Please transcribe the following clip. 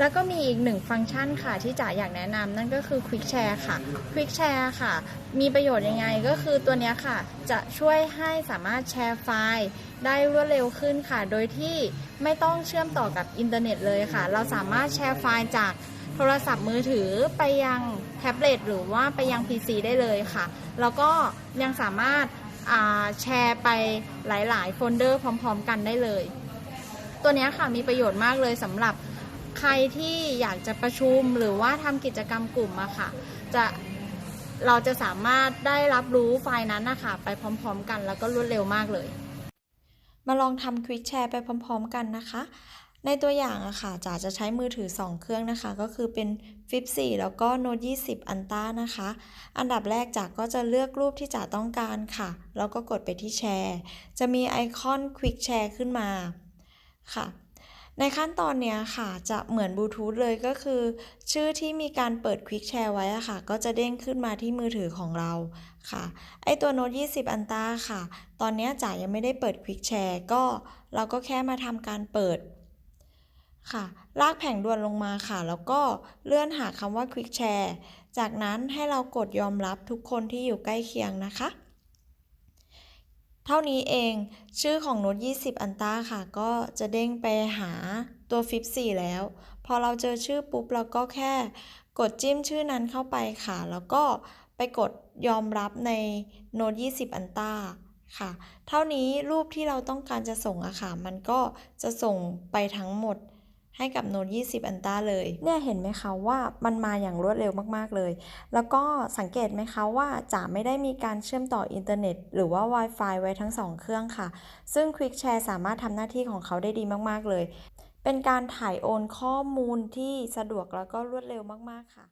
แล้วก็มีอีกหนึ่งฟังก์ชันค่ะ ที่จ๋าอยากแนะนำนั่นก็คือ Quick Share ค่ะ Quick Share ค่ะ มีประโยชน์ยังไงก็คือตัวนี้ค่ะ จะช่วยให้สามารถแชร์ไฟล์ได้รวดเร็วขึ้นค่ะ โดยที่ไม่ต้องเชื่อมต่อกับอินเทอร์เน็ตเลยค่ะ เราสามารถแชร์ไฟล์จากโทรศัพท์มือถือไปยังแท็บเล็ตหรือว่าไปยัง PC ได้เลยค่ะ แล้วก็ยังสามารถาแชร์ไปหลาย ๆ โฟลเดอร์พร้อม ๆ กันได้เลย ตัวนี้ค่ะมีประโยชน์มากเลยสำหรับ ใครที่อยากจะประชุมหรือว่าทำกิจกรรมกลุ่มอะค่ะ จะเราจะสามารถได้รับรู้ไฟล์นั้นนะคะไปพร้อมๆกันแล้วก็รวดเร็วมากเลย มาลองทำ Quick Share ไปพร้อม ๆ กันนะคะ ในตัวอย่างอะค่ะจ๋าจะใช้มือถือ 2 เครื่องนะคะ ก็คือเป็น Flip 4 แล้วก็ Note 20 อันต้านะคะ อันดับแรกจ๋าก็จะเลือกรูปที่จ๋าต้องการค่ะ แล้วก็กดไปที่แชร์ จะมีไอคอน Quick Share ขึ้นมาค่ะ ในขั้นตอนเนี้ยค่ะจะเหมือนบลูทูธเลยก็คือ ชื่อที่มีการเปิด Quick Share ไว้อะค่ะ ก็จะเด้งขึ้นมาที่มือถือของเราค่ะ ไอตัว Note 20 อันต้าค่ะ ตอนนี้จ๋ายังไม่ได้เปิด Quick Share ก็เราก็แค่มาทำการเปิดค่ะลากแผงด่วนลงมาค่ะ แล้วก็เลื่อนหาคำว่า Quick Share จากนั้นให้เรากดยอมรับทุกคนที่อยู่ใกล้เคียงนะคะ เท่านี้เองชื่อของโน้ต20 อันต้าค่ะ ก็จะเด้งไปหาตัวฟิป4แล้ว พอเราเจอชื่อปุ๊บเราก็แค่กดจิ้มชื่อนั้นเข้าไปค่ะ แล้วก็ไปกดยอมรับในโน้ต20 อันต้าค่ะ เท่านี้รูปที่เราต้องการจะส่งอะค่ะ มันก็จะส่งไปทั้งหมด ให้กับโน้ต20 อันต้าเลย เนี่ยเห็นไหมคะว่ามันมาอย่างรวดเร็วมาก ๆ เลย แล้วก็สังเกตไหมคะว่าจะไม่ได้มีการเชื่อมต่ออินเทอร์เน็ต หรือว่า Wi-Fi ไว้ทั้ง 2 เครื่องค่ะ ซึ่ง Quick Share สามารถทำหน้าที่ของเขาได้ดีมาก ๆ เลย เป็นการถ่ายโอนข้อมูลที่สะดวกแล้วก็รวดเร็วมาก ๆ ค่ะ